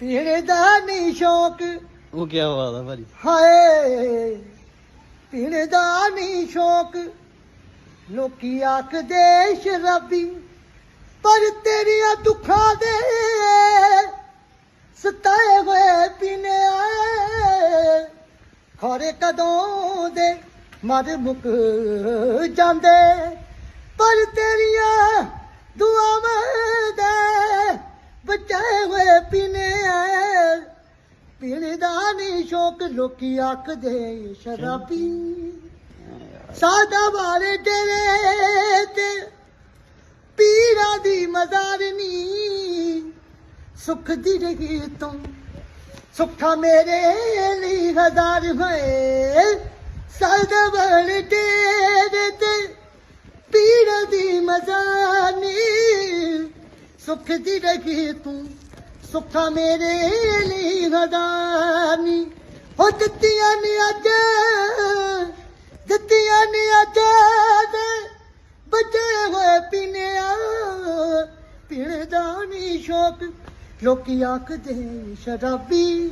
ਪੀਣੇ ਦਾ ਨਹੀਂ ਸ਼ੌਕ। ਉਹ ਕੀ ਬਾਤ ਆ ਭਾਜੀ। ਹਾਏ ਪੀਣੇ ਦਾ ਨਹੀਂ ਸ਼ੌਕ। ਲੋਕੀ ਆਖਦੇ ਸ਼ਰਾਬੀ ਪਰ ਤੇਰੀਆਂ ਦੁੱਖਾਂ ਦੇ ਸਤਾਏ ਹੋਏ ਪੀਨੇ ਆਏ। ਖਰੇ ਕਦੋਂ ਦੇ ਮਰ ਮੁੱਕ ਜਾਂਦੇ ਪਰ ਤੇਰੀਆਂ ਪੀਣੇ ਦਾ ਨਹੀਂ ਸ਼ੌਕ, ਲੋਕੀ ਆਖਦੇ ਸ਼ਰਾਬੀ। ਸਾਦਾ ਵਾਲੇ ਤੇਰੇ ਤੇ ਪੀਰਾਂ ਦੀ ਮਜ਼ਾਰਨੀ ਸੁਖ ਦੀ ਰਹੀ ਤੂੰ, ਸੁੱਖਾ ਮੇਰੇ ਲਈ ਹਜ਼ਾਰ ਹੋਏ। ਸਾਦਾ ਵਾਲੇ ਤੇਰੇ ਤੇ ਪੀਰਾਂ ਦੀ ਮਜ਼ਾਰਨੀ ਸੁਖ ਦੀ ਰਹੀ ਤੂੰ ਸੁੱਖਾ ਮੇਰੇ ਲਈ ਹਜ਼ਾਰਨੀ ਹੋ ਦਿੱਤੀਆਂ ਨੇ ਅੱਜ, ਦਿੱਤੀਆਂ ਨੇ ਅੱਜ ਦੇ। ਬਚੇ ਹੋਏ ਪੀਨਿਆ ਪੀਣੇ ਦਾ ਨਹੀਂ ਸ਼ੌਕ। ਲੋਕੀ ਆਖਦੇ ਸ਼ਰਾਬੀ।